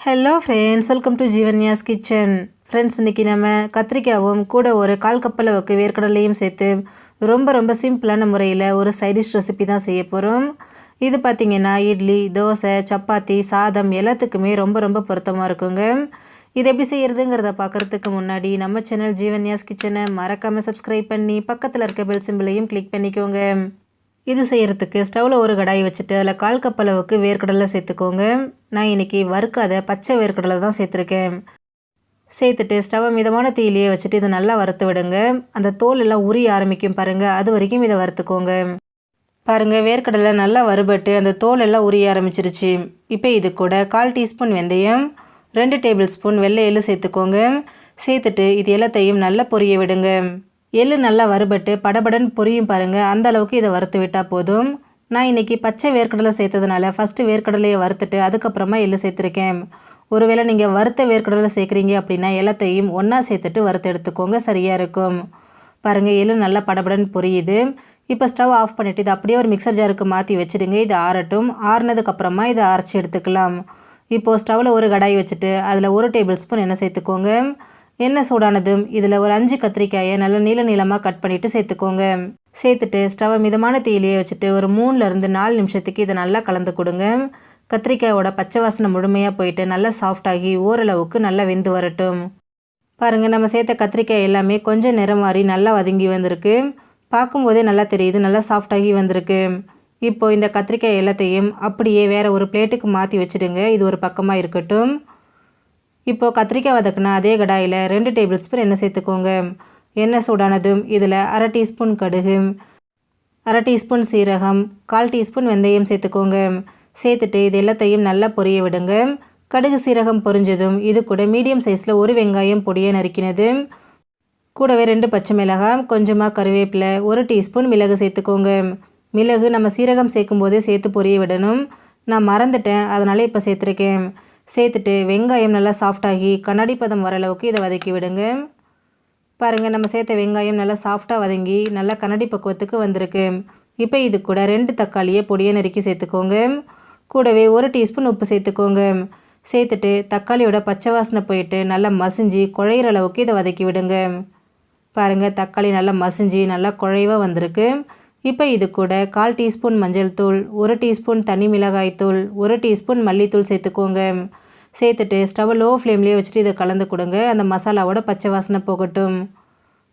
Hello friends welcome to Jeevanya's kitchen friends இன்றைக்கி நம்ம கத்திரிக்காவும் கூட ஒரு கால் கப்பலவுக்கு வேர்க்கடலையும் சேர்த்து ரொம்ப ரொம்ப சிம்பிளான முறையில் ஒரு சைடிஷ் ரெசிபி தான் செய்ய போகிறோம் இது பார்த்திங்கன்னா இட்லி தோசை சப்பாத்தி சாதம் எல்லாத்துக்குமே ரொம்ப ரொம்ப பொருத்தமாக இருக்குங்க. இது எப்படி செய்கிறதுங்கிறத பார்க்குறதுக்கு முன்னாடி நம்ம சேனல் ஜீவன்யாஸ் கிச்சனை மறக்காமல் சப்ஸ்கிரைப் பண்ணி பக்கத்தில் இருக்க பெல் சிம்பிளையும் கிளிக் பண்ணிக்கோங்க. இது செய்கிறதுக்கு ஸ்டவ்வில் ஒரு கடாய் வச்சுட்டு அதில் கால் கப் அளவுக்கு வேர்க்கடலை சேர்த்துக்கோங்க. நான் இன்றைக்கி வறுக்காத பச்சை வேர்க்கடலை தான் சேர்த்துருக்கேன். சேர்த்துட்டு ஸ்டவ்வை மிதமான தீயிலேயே வச்சுட்டு இதை நல்லா வறுத்து விடுங்க. அந்த தோல் எல்லாம் உரிய ஆரம்பிக்கும் பாருங்கள் அது வரைக்கும் இதை வறுத்துக்கோங்க. பாருங்கள் வேர்க்கடலை நல்லா வறுபட்டு அந்த தோல் எல்லாம் உரிய ஆரம்பிச்சிருச்சு. இப்போ இது கூட கால் டீஸ்பூன் வெந்தயம் ரெண்டு டேபிள் ஸ்பூன் வெள்ளை எள்ளு சேர்த்துக்கோங்க. சேர்த்துட்டு இது எல்லாத்தையும் நல்லா பொரிய விடுங்க. எள்ளு நல்லா வறுபட்டு படபடன் பொரியும் பாருங்கள் அந்த அளவுக்கு இதை வறுத்து விட்டால் போதும். நான் இன்றைக்கி பச்சை வேர்க்கடலை சேர்த்ததுனால ஃபஸ்ட்டு வேர்க்கடலையை வறுத்துட்டு அதுக்கப்புறமா எள்ளு சேர்த்துருக்கேன். ஒருவேளை நீங்கள் வறுத்த வேர்க்கடலை சேர்க்குறீங்க அப்படின்னா எல்லாத்தையும் ஒன்றா சேர்த்துட்டு வறுத்து எடுத்துக்கோங்க. சரியாக இருக்கும். பாருங்கள் எள்ளு நல்லா படபடன் பொரியுது. இப்போ ஸ்டவ் ஆஃப் பண்ணிவிட்டு இது அப்படியே ஒரு மிக்சர் ஜாருக்கு மாற்றி வச்சுடுங்க. இது ஆறட்டும். ஆறுனதுக்கப்புறமா இதை அரைச்சி எடுத்துக்கலாம். இப்போது ஸ்டவ்வில் ஒரு கடாய் வச்சுட்டு அதில் ஒரு டேபிள் ஸ்பூன் எண்ணெய் சேர்த்துக்கோங்க. எண்ணெய் சூடானதும் இதில் ஒரு அஞ்சு கத்திரிக்காயை நல்லா நீள நீளமாக கட் பண்ணிவிட்டு சேர்த்துக்கோங்க. சேர்த்துட்டு ஸ்டவை மிதமான தீயிலேயே வச்சுட்டு ஒரு மூணுலேருந்து நாலு நிமிஷத்துக்கு இதை நல்லா கலந்து கொடுங்க. கத்திரிக்காயோட பச்சை வாசனை முழுமையாக போயிட்டு நல்லா சாஃப்டாகி ஓரளவுக்கு நல்லா வெந்து வரட்டும். பாருங்கள் நம்ம சேர்த்த கத்திரிக்காய் எல்லாமே கொஞ்சம் நிறம் மாறி நல்லா வதங்கி வந்திருக்கு. பார்க்கும்போதே நல்லா தெரியுது நல்லா சாஃப்டாகி வந்திருக்கு. இப்போது இந்த கத்திரிக்காய் எல்லாத்தையும் அப்படியே வேறு ஒரு பிளேட்டுக்கு மாற்றி வச்சுடுங்க. இது ஒரு பக்கமாக இருக்கட்டும். இப்போது கத்திரிக்காய் வதக்குனா அதே கடாயில் ரெண்டு டேபிள் ஸ்பூன் எண்ணெய் சேர்த்துக்கோங்க. எண்ணெய் சூடானதும் இதில் அரை டீஸ்பூன் கடுகு அரை டீஸ்பூன் சீரகம் கால் டீஸ்பூன் வெந்தயம் சேர்த்துக்கோங்க. சேர்த்துட்டு இது எல்லாத்தையும் நல்லா பொரிய விடுங்க. கடுகு சீரகம் பொரிஞ்சதும் இது கூட மீடியம் சைஸில் ஒரு வெங்காயம் பொடியை நறுக்கினது. கூடவே ரெண்டு பச்சை மிளகாய் கொஞ்சமாக கருவேப்பிலை ஒரு டீஸ்பூன் மிளகு சேர்த்துக்கோங்க. மிளகு நம்ம சீரகம் சேர்க்கும் போதே சேர்த்து பொரிய விடணும். நான் மறந்துட்டேன் அதனால் இப்போ சேர்த்துருக்கேன். சேர்த்துட்டு வெங்காயம் நல்லா சாஃப்டாகி கண்ணாடி பதம் வர அளவுக்கு இதை வதக்கி விடுங்க. பாருங்கள் நம்ம சேர்த்த வெங்காயம் நல்லா சாஃப்டாக வதங்கி நல்லா கண்ணாடி பக்குவத்துக்கு வந்திருக்கு. இப்போ இது கூட ரெண்டு தக்காளியை பொடியை நறுக்கி சேர்த்துக்கோங்க. கூடவே ஒரு டீஸ்பூன் உப்பு சேர்த்துக்கோங்க. சேர்த்துட்டு தக்காளியோட பச்சை வாசனை போயிட்டு நல்லா மசிஞ்சு குழையிற அளவுக்கு இதை வதக்கி விடுங்க. பாருங்கள் தக்காளி நல்லா மசிஞ்சு நல்லா குழைவாக வந்திருக்கு. இப்போ இது கூட கால் டீஸ்பூன் மஞ்சள் தூள் ஒரு டீஸ்பூன் தனி மிளகாய் தூள் ஒரு டீஸ்பூன் மல்லித்தூள் சேர்த்துக்கோங்க. சேர்த்துட்டு ஸ்டவ் லோ ஃப்ளேம்லேயே வச்சுட்டு இதை கலந்து கொடுங்க. அந்த மசாலாவோட பச்சை வாசனை போகட்டும்.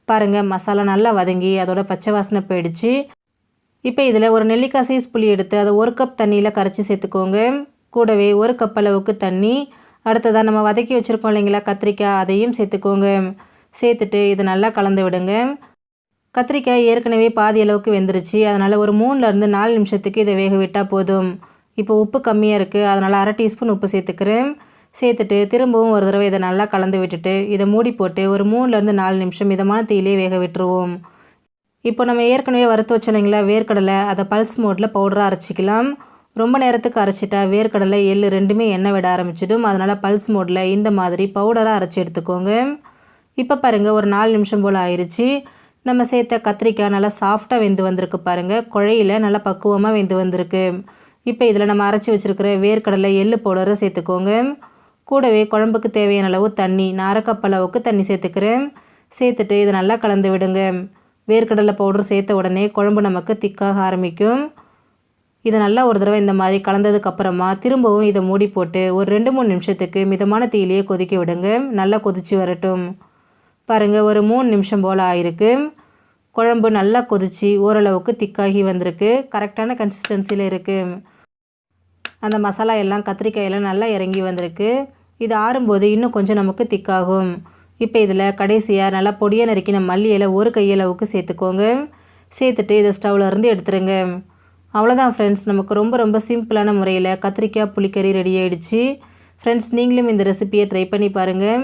பாருங்கள் மசாலா நல்லா வதங்கி அதோட பச்சை வாசனை போயிடுச்சு. இப்போ இதில் ஒரு நெல்லிக்காய் சைஸ் புளி எடுத்து அதை ஒரு கப் தண்ணியில் கரைச்சி சேர்த்துக்கோங்க. கூடவே ஒரு கப் அளவுக்கு தண்ணி. அடுத்ததாக நம்ம வதக்கி வச்சுருக்கோம் இல்லைங்களா கத்திரிக்காய் அதையும் சேர்த்துக்கோங்க. சேர்த்துட்டு இதை நல்லா கலந்து விடுங்க. கத்திரிக்காய் ஏற்கனவே பாதி அளவுக்கு வெந்துருச்சு. அதனால் ஒரு மூணுலேருந்து நாலு நிமிஷத்துக்கு இதை வேக விட்டால் போதும். இப்போ உப்பு கம்மியாக இருக்குது அதனால் அரை டீஸ்பூன் உப்பு சேர்த்துக்கிறேன். சேர்த்துட்டு திரும்பவும் ஒரு தடவை இதை நல்லா கலந்து விட்டுட்டு இதை மூடி போட்டு ஒரு மூணுலேருந்து நாலு நிமிஷம் மிதமான தீயிலே வேக விட்டுருவோம். இப்போ நம்ம ஏற்கனவே வறுத்து வச்சோம் வேர்க்கடலை அதை பல்ஸ் மோட்டில் பவுடராக அரைச்சிக்கலாம். ரொம்ப நேரத்துக்கு அரைச்சிட்டா வேர்க்கடலை எள் ரெண்டுமே எண்ணெய் விட ஆரம்பிச்சிடும். அதனால் பல்ஸ் மோட்டில் இந்த மாதிரி பவுடராக அரைச்சி எடுத்துக்கோங்க. இப்போ பாருங்கள் ஒரு நாலு நிமிஷம் போல் ஆயிடுச்சு நம்ம சேர்த்த கத்திரிக்காய் நல்லா சாஃப்டாக வெந்து வந்திருக்கு பாருங்கள் குழையில் நல்லா பக்குவமாக வெந்து வந்திருக்கு. இப்போ இதில் நம்ம அரைச்சி வச்சுருக்கிற வேர்க்கடலை எள்ளு பவுடரை சேர்த்துக்கோங்க. கூடவே குழம்புக்கு தேவையான அளவு தண்ணி நாரக்கப் அளவுக்கு தண்ணி சேர்த்துக்கிறேன். சேர்த்துட்டு இதை நல்லா கலந்து விடுங்க. வேர்க்கடலை பவுடர் சேர்த்த உடனே குழம்பு நமக்கு திக்காக ஆரம்பிக்கும். இதை நல்லா ஒரு தடவை இந்த மாதிரி கலந்ததுக்கப்புறமா திரும்பவும் இதை மூடி போட்டு ஒரு ரெண்டு மூணு நிமிஷத்துக்கு மிதமான தீயிலேயே கொதிக்க விடுங்க. நல்லா கொதித்து வரட்டும். பாருங்கள் ஒரு மூணு நிமிஷம் போல் ஆயிருக்கு. குழம்பு நல்லா கொதிச்சு ஓரளவுக்கு திக்காகி வந்திருக்கு. கரெக்டான கன்சிஸ்டன்சியில் இருக்குது அந்த மசாலா எல்லாம் கத்திரிக்காயெல்லாம் நல்லா இறங்கி வந்திருக்கு. இது ஆறும்போது இன்னும் கொஞ்சம் நமக்கு திக்காகும். இப்போ இதில் கடைசியாக நல்லா பொடியை நறுக்கின மல்லி இலை ஒரு கையளவுக்கு சேர்த்துக்கோங்க. சேர்த்துட்டு இதை ஸ்டவ்லேருந்து எடுத்துருங்க. அவ்வளோதான் ஃப்ரெண்ட்ஸ் நமக்கு ரொம்ப ரொம்ப சிம்பிளான முறையில் கத்திரிக்காய் புளிக்கறி ரெடி ஆகிடுச்சு ஃப்ரெண்ட்ஸ் நீங்களும் இந்த ரெசிப்பியை ட்ரை பண்ணி பாருங்கள்